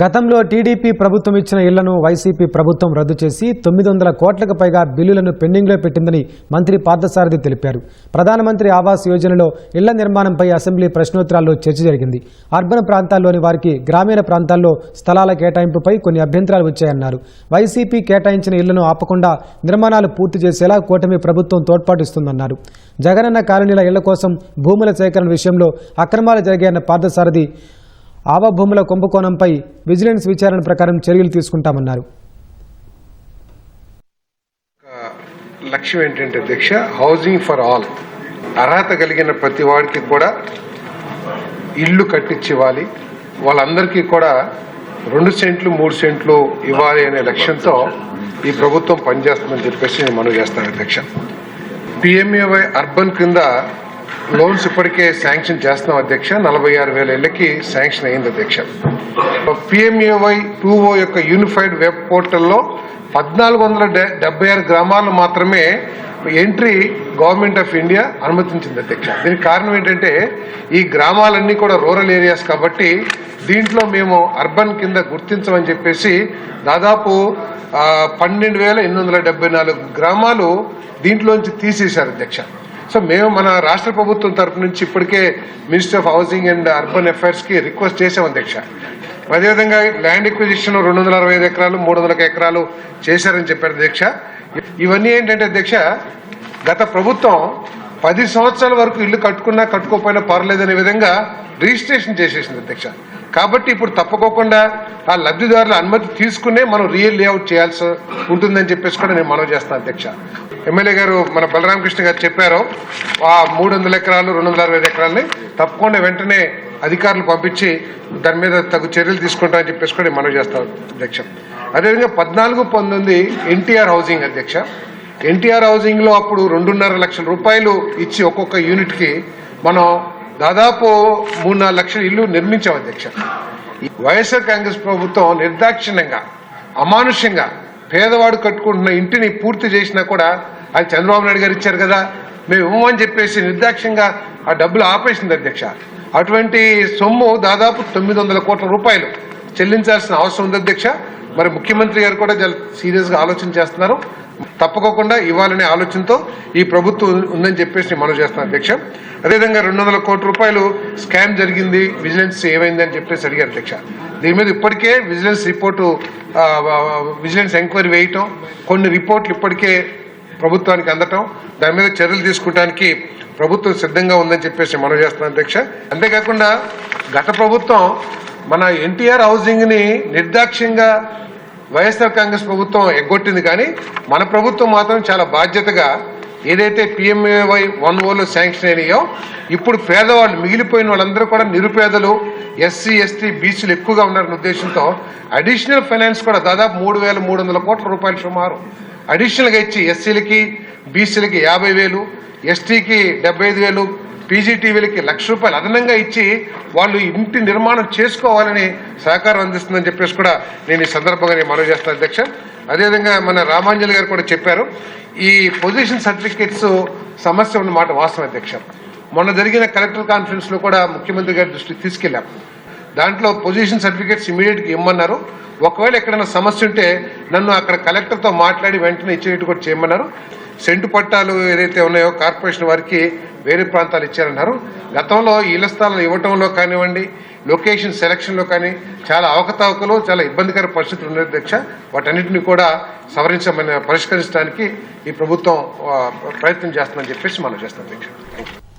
గతంలో టీడీపీ ప్రభుత్వం ఇచ్చిన ఇళ్ళను వైసీపీ ప్రభుత్వం రద్దు చేసి తొమ్మిది వందల కోట్లకు పైగా బిల్లులను పెండింగ్లో పెట్టిందని మంత్రి పార్థసారథి తెలిపారు. ప్రధానమంత్రి ఆవాస్ యోజనలో ఇళ్ళ నిర్మాణంపై అసెంబ్లీ ప్రశ్నోత్తరాల్లో చర్చ జరిగింది. అర్బన్ ప్రాంతాల్లోని వారికి గ్రామీణ ప్రాంతాల్లో స్థలాల కేటాయింపుపై కొన్ని అభ్యంతరాలు వచ్చాయన్నారు. వైసీపీ కేటాయించిన ఇళ్ళను ఆపకుండా నిర్మాణాలు పూర్తి చేసేలా కూటమి ప్రభుత్వం తోడ్పాటిస్తుందన్నారు జగనన్న కాలనీల ఇళ్ళ కోసం భూముల సేకరణ విషయంలో అక్రమాలు జరిగాయన్న పార్థసారథి ఆవభూముల కుంభకోణంపై విజిలెన్స్ విచారణ ప్రకారం చర్యలు తీసుకుంటామన్నారు. లక్ష్యం ఏంటంటే అధ్యక్ష హౌసింగ్ ఫర్ ఆల్. అర్హత కలిగిన ప్రతి వాడికి కూడా ఇల్లు కట్టించివ్వాలి వాళ్ళందరికీ కూడా రెండు సెంట్లు మూడు సెంట్లు ఇవ్వాలి అనే లక్ష్యంతో ఈ ప్రభుత్వం పనిచేస్తుందని చెప్పేసి నేను మనవి చేస్తాను అధ్యక్ష పిఎంఏవై అర్బన్ కింద లోన్స్ ఇప్పటికే శాంక్షన్ చేస్తున్నాం అధ్యక్ష. నలభై ఆరు వేల ఇళ్ళకి శాంక్షన్ అయింది అధ్యక్ష. పిఎంఏవై టూ ఓ యొక్క యూనిఫైడ్ వెబ్ పోర్టల్లో పద్నాలుగు వందల డెబ్బై ఆరు గ్రామాలు మాత్రమే ఎంట్రీ గవర్నమెంట్ ఆఫ్ ఇండియా అనుమతించింది అధ్యక్ష. దీనికి కారణం ఏంటంటే ఈ గ్రామాలన్నీ కూడా రూరల్ ఏరియాస్ కాబట్టి దీంట్లో మేము అర్బన్ కింద గుర్తించమని చెప్పేసి దాదాపు పన్నెండు వేల ఎనిమిది వందల డెబ్బై నాలుగు గ్రామాలు దీంట్లోంచి తీసేశారు అధ్యక్ష. సో మేము మన రాష్ట్ర ప్రభుత్వం తరపు నుంచి ఇప్పటికే minister of housing and urban అఫైర్స్కి request చేసాం అధ్యక్ష. అదేవిధంగా ల్యాండ్ ఎక్విజిషన్ రెండు వందల అరవై ఐదు ఎకరాలు మూడు వందల ఎకరాలు చేశారని చెప్పారు అధ్యక్ష. ఇవన్నీ ఏంటంటే అధ్యక్ష గత ప్రభుత్వం పది సంవత్సరాల వరకు ఇల్లు కట్టుకున్నా కట్టుకోకపోయినా పర్లేదనే విధంగా రిజిస్ట్రేషన్ చేసేసింది అధ్యక్ష. కాబట్టి ఇప్పుడు తప్పకోకుండా ఆ లబ్ధిదారుల అనుమతి తీసుకునే మనం రియల్ లేఅవుట్ చేయాల్సి ఉంటుందని చెప్పేసి కూడా నేను మనవి చేస్తాను అధ్యక్ష. ఎమ్మెల్యే గారు మన బలరామకృష్ణ గారు చెప్పారు ఆ మూడు వందల ఎకరాలు రెండు వందల అరవై ఎకరాలని తప్పకుండా వెంటనే అధికారులు పంపించి దాని మీద తగు చర్యలు తీసుకుంటామని చెప్పేసి కూడా నేను మనవి చేస్తాను అధ్యక్ష. అదేవిధంగా పద్నాలుగు పంతొమ్మిది ఎన్టీఆర్ హౌసింగ్ అధ్యక్ష. ఎన్టీఆర్ హౌసింగ్లో అప్పుడు రెండున్నర లక్షల రూపాయలు ఇచ్చి ఒక్కొక్క యూనిట్కి మనం దాదాపు మూడు నాలుగు లక్షల ఇల్లు నిర్మించాం అధ్యక్ష. ఈ వైఎస్ఆర్ కాంగ్రెస్ ప్రభుత్వం నిర్దాక్షిణ్యంగా అమానుష్యంగా పేదవాడు కట్టుకుంటున్న ఇంటిని పూర్తి చేసినా కూడా అది చంద్రబాబు నాయుడు గారు ఇచ్చారు కదా మేము ఇవ్వమని చెప్పేసి నిర్దాక్ష్యంగా ఆ డబ్బులు ఆపేసింది అధ్యక్ష. అటువంటి సొమ్ము దాదాపు తొమ్మిది వందల కోట్ల రూపాయలు చెల్లించాల్సిన అవసరం ఉంది అధ్యక్ష. మరి ముఖ్యమంత్రి గారు కూడా చాలా సీరియస్గా ఆలోచన చేస్తున్నారు. తప్పకోకుండా ఇవ్వాలనే ఆలోచనతో ఈ ప్రభుత్వం ఉందని చెప్పేసి నేను మనవి చేస్తున్నాను అధ్యక్ష. అదేవిధంగా రెండు వందల కోట్ల రూపాయలు స్కామ్ జరిగింది విజిలెన్స్ ఏమైంది అని చెప్పేసి అడిగారు అధ్యక్ష. దీని మీద ఇప్పటికే విజిలెన్స్ రిపోర్టు విజిలెన్స్ ఎంక్వైరీ వేయటం కొన్ని రిపోర్ట్లు ఇప్పటికే ప్రభుత్వానికి అందటం దాని మీద చర్యలు తీసుకోవడానికి ప్రభుత్వం సిద్ధంగా ఉందని చెప్పేసి మనం చేస్తున్నాం అధ్యక్ష. అంతేకాకుండా గత ప్రభుత్వం మన ఎన్టీఆర్ హౌసింగ్ని నిర్దాక్ష్యంగా వైఎస్ఆర్ కాంగ్రెస్ ప్రభుత్వం ఎగ్గొట్టింది. కానీ మన ప్రభుత్వం మాత్రం చాలా బాధ్యతగా ఏదైతే పిఎంఏవై వన్ ఓలో శాంక్షన్ అయినాయో ఇప్పుడు పేదవాళ్ళు మిగిలిపోయిన వాళ్ళందరూ కూడా నిరుపేదలు ఎస్సీ ఎస్టీ బీసీలు ఎక్కువగా ఉన్నారన్న ఉద్దేశంతో అడిషనల్ ఫైనాన్స్ కూడా దాదాపు మూడు వేల మూడు వందల కోట్ల రూపాయలు సుమారు. అడిషనల్గా ఇచ్చి ఎస్సీలకి బీసీలకి యాభై వేలు ఎస్టీకి డెబ్బై ఐదు వేలు పీజీటీవీలకి లక్ష రూపాయలు అదనంగా ఇచ్చి వాళ్ళు ఇంటి నిర్మాణం చేసుకోవాలని సహకారం అందిస్తుందని చెప్పేసి కూడా నేను ఈ సందర్భంగా నేను మనవి చేస్తాను అధ్యక్ష. అదేవిధంగా మన రామాంజలి గారు కూడా చెప్పారు ఈ పొజిషన్ సర్టిఫికేట్స్ సమస్య ఉన్న మాట వాస్తవం అధ్యక్ష. మొన్న జరిగిన కలెక్టర్ కాన్ఫరెన్స్లో కూడా ముఖ్యమంత్రి గారి దృష్టికి తీసుకెళ్ళాం దాంట్లో పొజిషన్ సర్టిఫికేట్స్ ఇమీడియట్గా ఇమ్మన్నారు. ఒకవేళ ఎక్కడైనా సమస్య ఉంటే నన్ను అక్కడ కలెక్టర్తో మాట్లాడి వెంటనే ఇచ్చేటట్టు కూడా చేయమన్నారు. సెంటు పట్టాలు ఏదైతే ఉన్నాయో కార్పొరేషన్ వారికి వేరే ప్రాంతాలు ఇచ్చారన్నారు. గతంలో ఇళ్ళ స్థలాలు ఇవ్వటంలో కానివ్వండి లొకేషన్ సెలక్షన్లో కానీ చాలా అవకతవకలు చాలా ఇబ్బందికర పరిస్థితులు ఉన్నాయి అధ్యక్ష. వాటన్నిటిని కూడా సవరించమని పరిష్కరించడానికి ఈ ప్రభుత్వం ప్రయత్నం చేస్తుందని చెప్పేసి మనం చేస్తాం అధ్యక్ష. Thank you